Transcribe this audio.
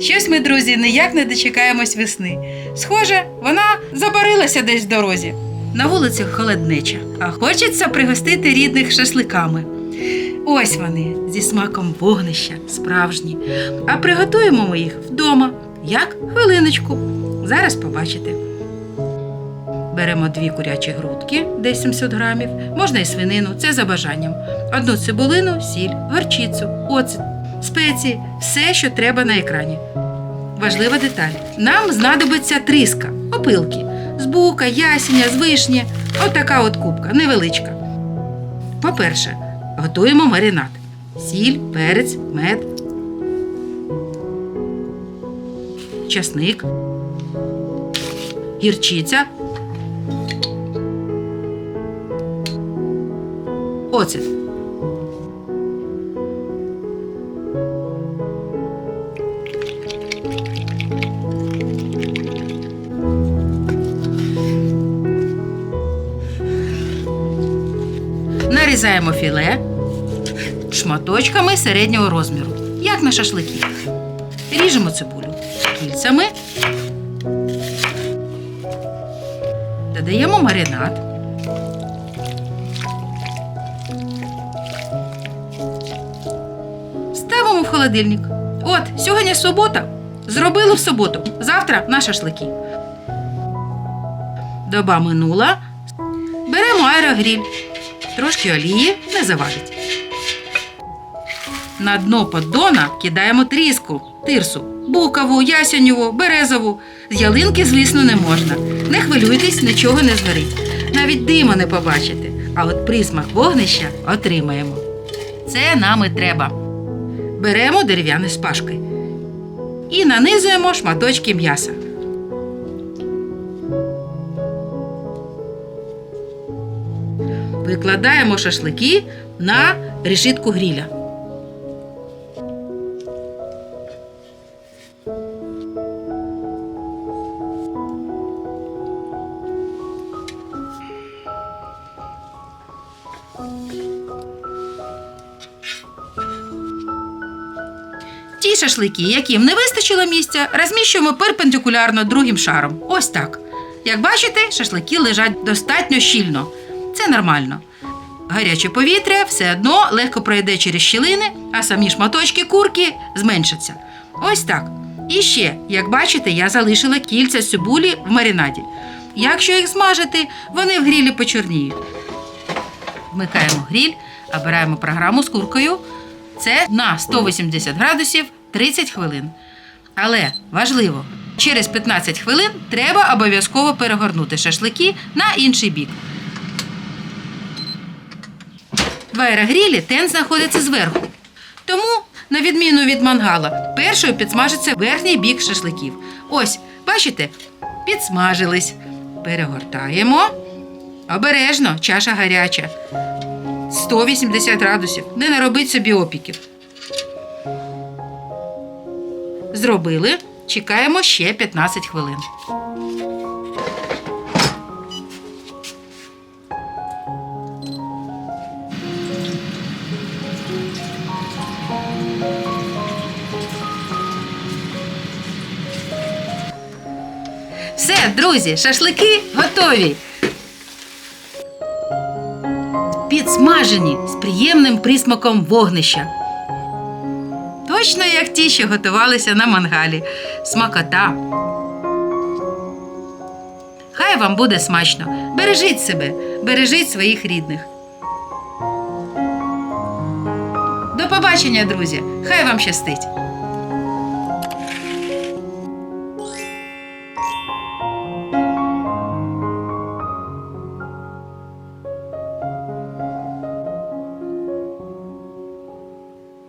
Щось ми, друзі, ніяк не дочекаємось весни. Схоже, вона забарилася десь в дорозі. На вулицях холоднеча, а хочеться пригостити рідних шашликами. Ось вони зі смаком вогнища, справжні. А приготуємо ми їх вдома. Як хвилиночку. Зараз побачите. Беремо дві курячі грудки, десь 700 грамів, можна і свинину, це за бажанням. Одну цибулину, сіль, горчицю, оцет, спеції, все, що треба на екрані. Важлива деталь. Нам знадобиться тріска, опилки з бука, ясеня, з вишні. Отака от кубка, невеличка. По-перше, готуємо маринад. Сіль, перець, мед, часник, гірчиця, оцет. Нарізаємо філе шматочками середнього розміру, як на шашлики. Ріжемо цибулю кільцями. Додаємо маринад. Ставимо в холодильник. От, сьогодні субота. Зробили в суботу. Завтра на шашлики. Доба минула. Беремо аерогріль. Трошки олії не завадить. На дно поддона кидаємо тріску, тирсу, букову, ясеньову, березову. З ялинки, звісно, не можна. Не хвилюйтесь, нічого не згорить. Навіть диму не побачите. А от присмак вогнища отримаємо. Це нам і треба. Беремо дерев'яні шпажки і нанизуємо шматочки м'яса. Викладаємо шашлики на решітку гріля. Шашлики, яким не вистачило місця, розміщуємо перпендикулярно другим шаром. Ось так. Як бачите, шашлики лежать достатньо щільно. Це нормально. Гаряче повітря все одно легко пройде через щілини, а самі шматочки курки зменшаться. Ось так. І ще, як бачите, я залишила кільця цибулі в маринаді. Якщо їх смажити, вони в грілі почорніють. Вмикаємо гріль, обираємо програму з куркою. Це на 180 градусів 30 хвилин. Але важливо, через 15 хвилин треба обов'язково перегорнути шашлики на інший бік. В аерогрілі тен знаходиться зверху. Тому, на відміну від мангала, першою підсмажиться верхній бік шашликів. Ось, бачите, підсмажились. Перегортаємо. Обережно, чаша гаряча. 180 градусів. Не наробить собі опіків. Зробили. Чекаємо ще 15 хвилин. Все, друзі, шашлики готові. Підсмажені з приємним присмаком вогнища. Точно як ті, що готувалися на мангалі. Смакота. Хай вам буде смачно. Бережіть себе, бережіть своїх рідних. До побачення, друзі! Хай вам щастить!